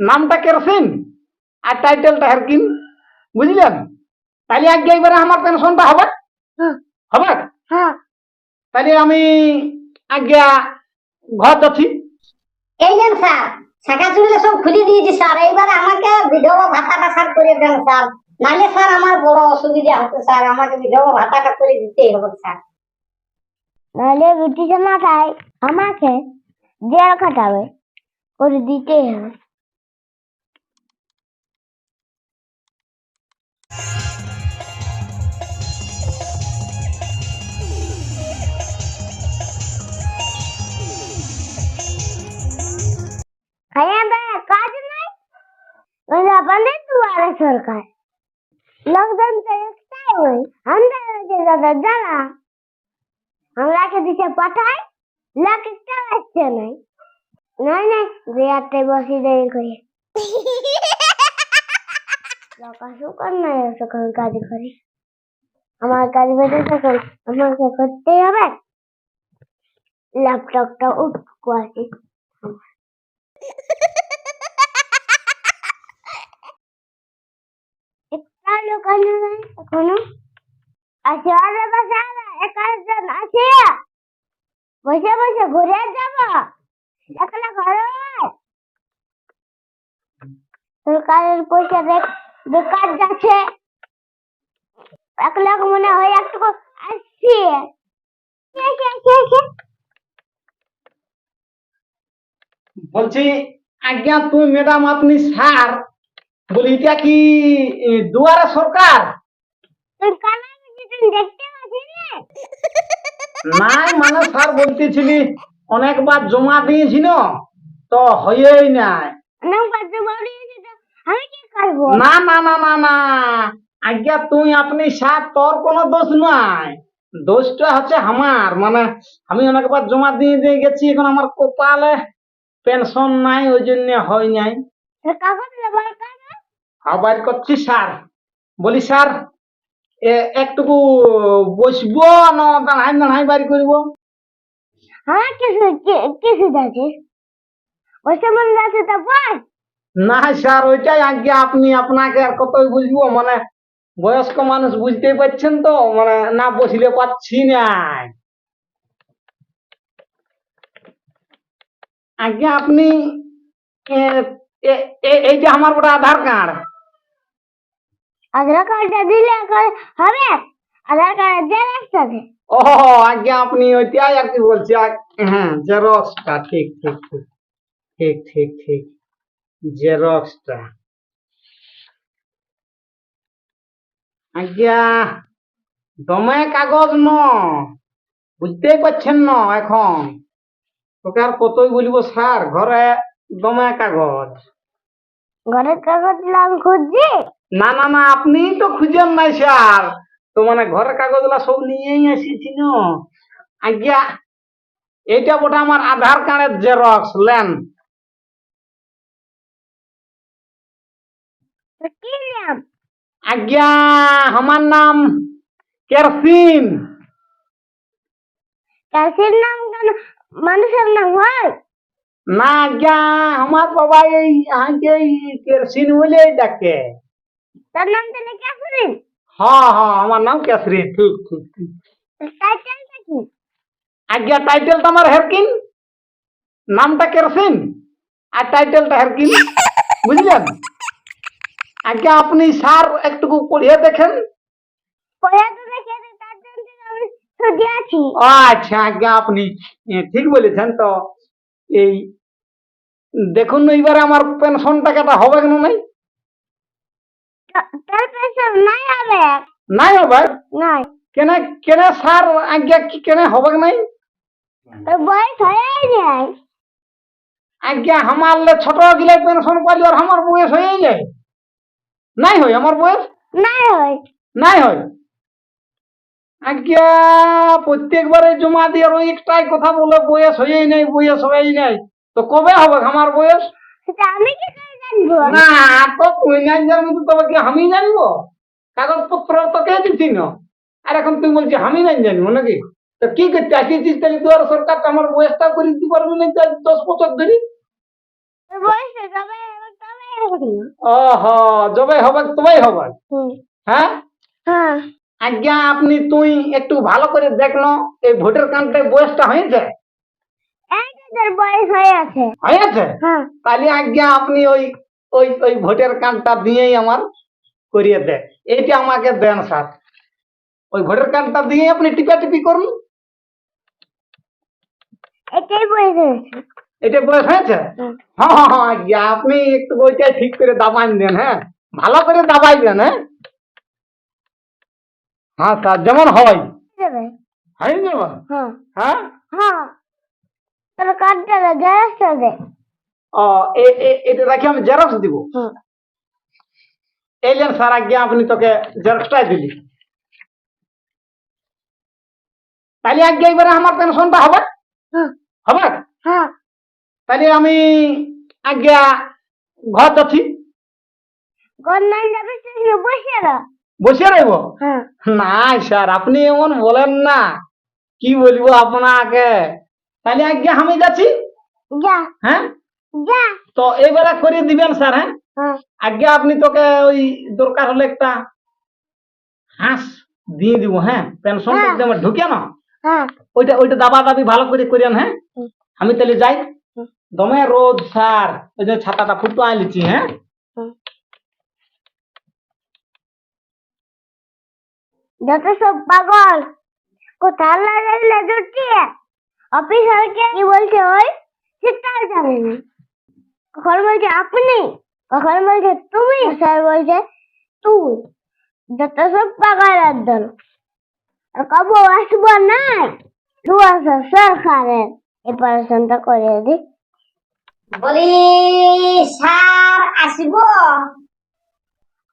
নামটা কেরোসিন আর টাইটেলটা হেরকিন বুঝলেন? তাহলে আগে এবারে আমার পেনশনটা হবে? হ্যাঁ। হবে? হ্যাঁ। তাহলে আমি আজ্ঞা ঘর যাচ্ছি। এই দেন স্যার শাখা চুড়িলে সব খুলে দিয়েছি স্যার। এইবারে আমাকে বিধবা ভাতাটা স্যার করে দেন স্যার। নাহলে স্যার আমার বড় অসুবিধা হতো স্যার। আমাকে বিধবা ভাতাটা করে দিতেই হবে স্যার। নাহলে ব্রিটিশ মাথায় আমাকে জেল খাটাবে করে দিতেই হবে। খাইয়া দেয় কাজ নাই ওরা বন্ধে দুয়ারে সরকার লোকজন তো একটাই ওই আমরা যে দাদা জানা আমরাকে দিছে পাঠায় লোক একটা আসছে নাই নাই নাই বিয়াতে বসি দেরি করে লোক আসুক আর নাই আসুক আমি কাজ করি আমার কাজ বেঁধে তখন আমাকে করতেই হবে ল্যাপটপটা উঠকো আছে একটা লোক আনে নাই এখনও আছে আরে বসে আরে একজন আছে বসে বসে ঘুরে যাব একলা ঘরে সরকারের পয়সা দেখ বেকার যাচ্ছে। এক লাখ মনে হয় একটু আসছে। বলছি আজ্ঞা তুই ম্যাডাম আপনি স্যার বলি এটা কি দুয়ারে সরকার? নাই মানে স্যার বলতেছিলি অনেকবার জমা দিয়েছিল তো হয়েই নাই। আমি কি করব না না না না না। আজ্ঞা তুই আপনি স্যার তোর কোনো দোষ নাই। দোষটা হচ্ছে আমার মানে আমি অনেকবার জমা দিয়ে দিয়ে গেছি এখন আমার কপালে পেনশন নাই ওই জন্য হয় নাই। আবার করছি স্যার। বলি স্যার একটুকু বসবো না দাঁড়াই দাঁড়াই বাড়ি করব? হ্যাঁ কিছু কি- কিছু যাচ্ছিস বসে মনে যাচ্ছে তা বল না স্যার ওইটাই আজ্ঞা আপনি আপনাকে আর কতই বুঝব মানে বয়স্ক মানুষ বুঝতেই পারছেন তো মানে না বসলে পাচ্ছি না। আজ্ঞা আপনি এইটা আমার ওটা আধার কার্ড। আধার কার্ডটা দিলে হবে? আধার কার্ড জেরক্সটা দে ও আজ্ঞা আপনি ওইটাই আর কি বলছি হ্যাঁ জেরক্সটা ঠিক ঠিক ঠিক ঠিক ঠিক ঠিক। জেরক্সটা। আজ্ঞা দমে কাগজ ন বুঝতেই পারছেন না এখন। তোকে আর কতই বলব স্যার ঘরে দমে কাগজ। ঘরের কাগজ আমি খুঁজছি? না না না আপনি তো খুঁজেন নাই স্যার। তো মানে ঘরের কাগজগুলা সব নিয়েই এসেছি না। আজ্ঞা এইটা বটে আমার আধার কার্ডের জেরক্স লেন। কি নাম আজ্ঞা আমার নাম কেরসিন চাষির নাম কেন মানুষের নাম হয় না আজ্ঞা আমার বাবা এই আগে কেরসিন বলে ডাকে তার নাম তাহলে ক্যাসরিন হ্যাঁ হ্যাঁ আমার নাম কেসরিন ঠিক ঠিক ঠিক টাইটেলটা কি আজ্ঞা টাইটেলটা আমার হেরকিন নামটা কেরসিন আর টাইটেলটা হেরকিন বুঝলেন আজ্ঞা আপনি স্যার একটুকু পড়িয়ে দেখেন। আচ্ছা আজ্ঞা আপনি ঠিক বলেছেন তো। এই দেখুন এইবারে আমার পেনশন টাকাটা হবে কেন নাই? নাই হবে। নাই হবে? নাই। কেন কেন স্যার আজ্ঞা কি কেন হবে নাই? বয়স হয়ে যায়। আজ্ঞা আমার ছোট গিলে পেনশন পাইলে আর আমার বয়স হয়ে যায়। নাই হয় আমার বয়স? নাই হয়। নাই হয়? আজ্ঞা প্রত্যেকবারে জমা দিয়ে ওই একটাই কথা বলে বয়স হয়েই নাই বয়স হয়েই নাই। তো কবে হবে আমার বয়স? আমি কি জানব? না তো তুই নাই জানবি তো তবে কি আমি জানব? কাগজপত্র তো কে দিচ্ছি না? আর এখন তুই বলছি আমি নাই জানব নাকি? তো কি করতে আসিছিস তাহলে তুই আর সরকার আমার বয়সটা করে দিতে পারবি না দশ বছর ধরে। তোর ওহ যবে হবে তবেই হবে হ্যাঁ? হ্যাঁ। আজ্ঞা আপনি তুই একটু ভালো করে দেখল এই ভোটার কার্ডের বয়সটা হয়েছে? বয়স হয়ে আছে। তাহলে আজ্ঞা আপনি ওই ওই ওই ভোটার কার্ডটা দিয়েই আমার করিয়ে দে। এইটা আমাকে দেন স্যার। ওই ভোটার কার্ডটা দিয়ে আপনি টিপা টিপি করুন। এটাই বয়স হয়েছে। এটা বয়স হয়েছে? হ্যাঁ। হ্যাঁ হ্যাঁ আপনি একটু ওইটা ঠিক করে দাবাই দেন হ্যাঁ? ভালো করে দাবাইবেন হ্যাঁ? হ্যাঁ স্যার যেমন হয়। হয় যেমন হ্যাঁ। হ্যাঁ? হ্যাঁ। কার্ডটা ও এটা রাখি আমি জেরক্স দিব? এলেন স্যার আপনি তোকে জেরক্সটাই দিলি। তাহলে এবারে আমার পেনশনটা হবে? হবে? হ্যাঁ। তাহলে আমি আজ্ঞা ঘর যাচ্ছি। গন্ধান যাবে তুই বসে বসে রইব? হ্যাঁ। না স্যার আপনি এমন বলেন না। কি বলব আপনাকে? তাহলে আজ্ঞা আমি যাচ্ছি? যা। হ্যাঁ? যা। তো এবারে করে দিবেন স্যার হ্যাঁ? হ্যাঁ। আগে আপনি তোকে ওই দরকার হলে একটা হাঁস দিয়ে দিব হ্যাঁ? পেনশন। একদম ঢুকে না হ্যাঁ। ওইটা ওইটা দাবা দাবি ভালো করে করেন হ্যাঁ? আমি তাহলে যাই। দমে রোদ স্যার ওই যে ছাতাটা ফুটো আনলিছি হ্যাঁ? যত সব পাগল। কোথাও লাগলে জুটিয়ে অফিসারকে কি বলছে ওই? সেটাও জানে না। কখন বলছে আপনি? কখন বলছে তুমি? স্যার বলছে তুই। যত সব পাগলের দল আর কবো আসব নাই দু আসো সরকারের এই পড়াশোনাটা করে দি। বলি স্যার আসিব?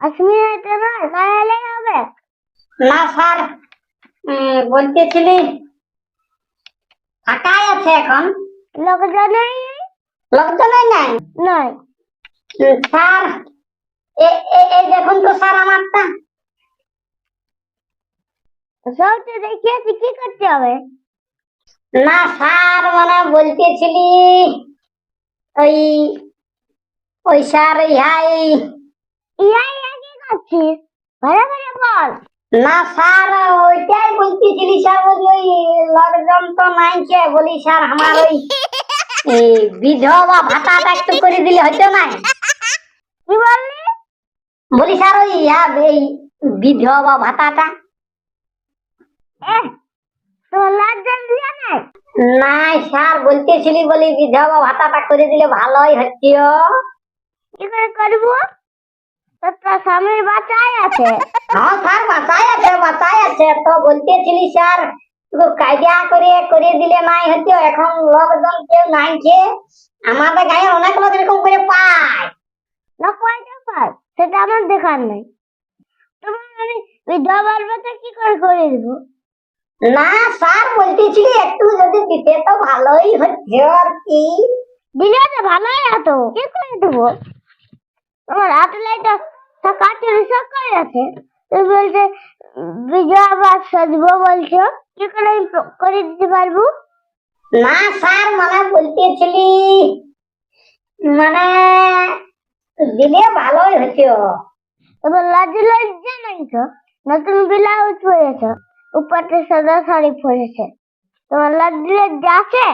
আসবি হয়তো নয় নাহলে হবে। না স্যার বলতেছিলি ফাঁকাই আছে এখন। লোকজনই? লোকজনই নাই? উম, স্যার এই দেখুন তো স্যার আমারটা। সবটা দেখিয়েছি কি করতে হবে? না স্যার মানে বলতেছিলি ওই ওই স্যার ইহাই। ইয়াই কি করছিস ঘরে ঘরে বল। না স্যার ওইটাই বলতেছিলি স্যার ওই লোকজন তো নাই কে বলি স্যার আমার ওই এই বিধবা ভাতাটা একটু করে দিলে হইতো না? কি বললি? বলি স্যার ওই ইয়া এই বিধবা ভাতাটা। এ তোমার লজ্জা দিয়ে নাই স্যার বলতেছিলি বলি বিধবা ভাতাটা করে দিলে ভালোই হচ্ছে। কি করে করব? তোর স্বামীর বাচ্চাই আছে। হ্যাঁ স্যার বাঁচাই আছে বাঁচাই আছে। তো বলতেছিলি স্যার কায়দা করে করে দিলে নাই হতো এখন লোকজন কেউ নাই খেয়ে আমাদের গায়ে অনেক লোক এরকম করে পায়। না কয়টা পার সেটা আমার দেখার নাই। তোমার আমি বিধবার বাচ্চা কি করে করে দিব? না স্যার বলতেছিলি একটু যদি দিতে তো ভালোই হচ্ছে আর কি? দিলে তো ভালোই হতো কি করে দেবো? তোমার হাতে লাইটা কাছে রিসার্চ করে আছে। তুমি বলছে বিজয় আবার সাজবো বলছো কি করে করে দিতে পারব? না স্যার মানে বলতেছিলি মানে দিলে ভালোই হতো। তোমার লাজি লজ্জা নাই তো নতুন ব্লাউজ পরেছ। উপরটা সাদা শাড়ি পরেছে। তোমার লজ্জা আছে?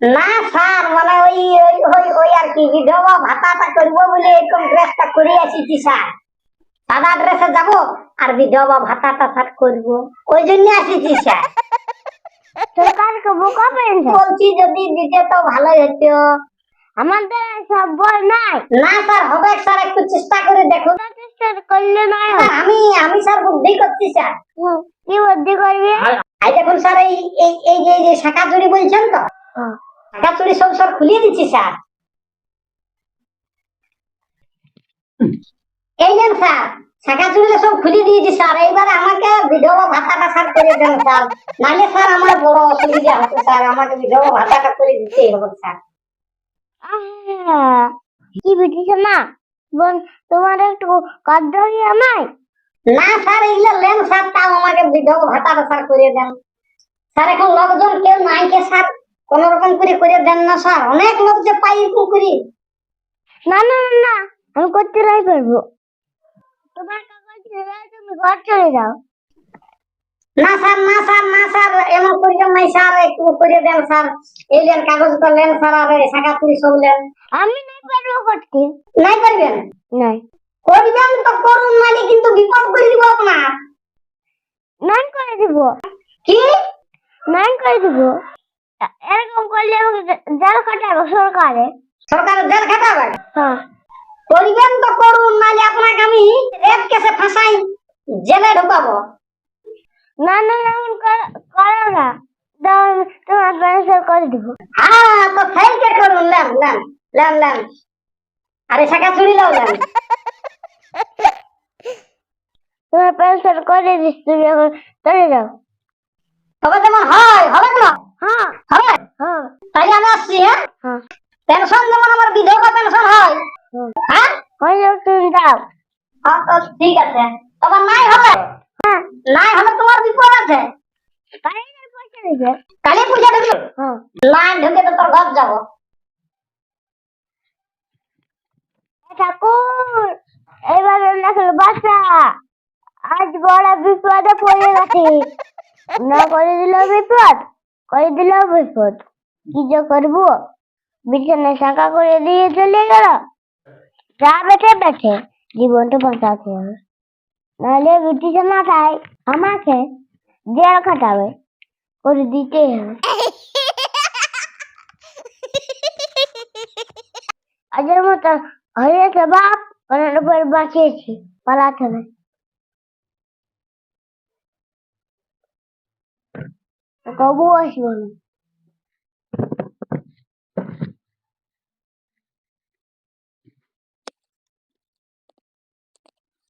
না স্যার মানে ওই ওই ওই ওই আর কি বিধবা ভাতাটা করব বলে এরকম ড্রেসটা করে আসিছি স্যার। সাদা ড্রেসে যাব আর বিধবা ভাতাটা স্যার করব। ওই জন্য আসিছি স্যার। সরকারকে বোকা পেয়েছে? বলছি যদি দিতে তো ভালোই হতো আমাদের সব বই নাই। না স্যার হবে স্যার একটু চেষ্টা করে দেখুন। চেষ্টা করলে স্যার, আমি আমি স্যার বুদ্ধি করছি স্যার। কি বুদ্ধি করবি? এই দেখুন স্যার এই এই এই যে যে শাখা চুরি বলছেন তো? হ্যাঁ। শাখা চুরি সব স্যার খুলিয়ে দিচ্ছি স্যার। এই দেন স্যার শাখা চুরি সব খুলে দিয়েছি স্যার। এইবার আমাকে বিধবা ভাতাটা স্যার করে দেন স্যার। নাহলে স্যার আমার বড় অসুবিধা হচ্ছে স্যার। আমাকে বিধবা ভাতাটা করে দিতেই হবে স্যার। কি বুঝিস না বোন তোমার একটু হইয়া নাই না স্যার এগুলো লেন স্যার তাও আমাকে বিধবা ভাতাটা স্যার করে দেন। স্যার এখন লোকজন কেউ নাই কে স্যার? কোন রকম করে করে দেন না স্যার। অনেক লোক যে পাই এরকম করি। না না না, আমি করতে নাই পারব তোমার কাগজ তুমি ঘর চলে যাও। না স্যার না স্যার না স্যার এমন করিবেন নাই স্যার একটু করে দেন স্যার। এই লেন কাগজ তো লেন স্যার আর শাখা চুরি সব লেন আমি নাই পারব করতে। নাই পারবেন? নাই। করবেন তো করুন মানে কিন্তু বিপদ করে দিব আপনার। নাই করে দিব। কি? নাই করে দিব। এরকম করলে আমাকে জেল খাটাবো সরকারে। সরকার জেল খাটাবে? হ্যাঁ। করবেন তো করুন নাহলে আপনাকে আমি রেপ কেসে ফাঁসাই জেলে ঢুকাবো। না না না, এমন করো না। দাও তোমার ট্রান্সফার করে দিব। হ্যাঁ তো সেইকে করুন লেন লেন লেন লেন আরে শাখা চুরি লাও লেন তোমার ট্রান্সফার করে দিচ্ছি তুমি এখন চলে যাও। তবে যেমন হয় হবে না? হ্যাঁ। হবে? হ্যাঁ। তাই আমি আসছি হ্যাঁ? হ্যাঁ। পেনশন যেমন আমার বিধবা পেনশন হয়। হ্যাঁ। হয়ে? যাও তুমি যাও। হ্যাঁ, ঠিক আছে। তবে নাই হবে হ্যাঁ নাই হবে তোমার বিপদ আছে কালকে পয়সা দিবে কালি পূজা ঢুকলো নাই ঢুকে তো তোর ঘর যাব। ঠাকুর এবার বাচ্চা আজ বড় বিপদে পড়ে গেছে। না করে দিল বিপদ করে দিল বিপদ। কি যে করব? বিছানায় শাঁকা করে দিয়ে চলে গেল। যা বেঁচে বেঁচে জীবনটা বাঁচাতে হবে। নাহলে বিটিতে না খায় আমাকে জেল খাটাবে। করে দিতে আজের মতো হয়েছে বাপ ওনার উপর বাঁচিয়েছি পালাতে হবে কবু আসব না